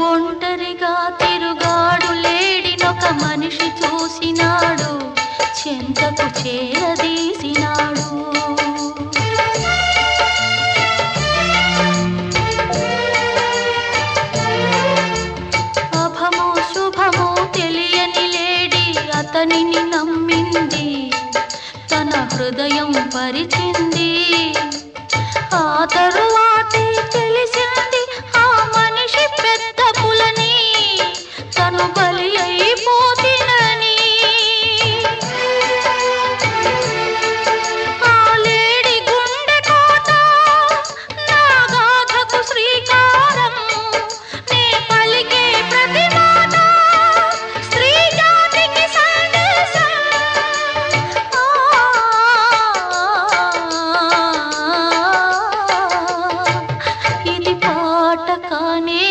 ఒంటరిగా తిరుగాడు లేడినొక మనిషి చూసినాడు చెంతకు చేరదీసినాడు. అభమో శుభమో తెలియని లేడి అతనిని నమ్మింది తన హృదయం పరిచింది. పాపములని తను బలి అయిపోతినని ఆలేడి గుండె కోట నాగాధకు ఇది పాట కానే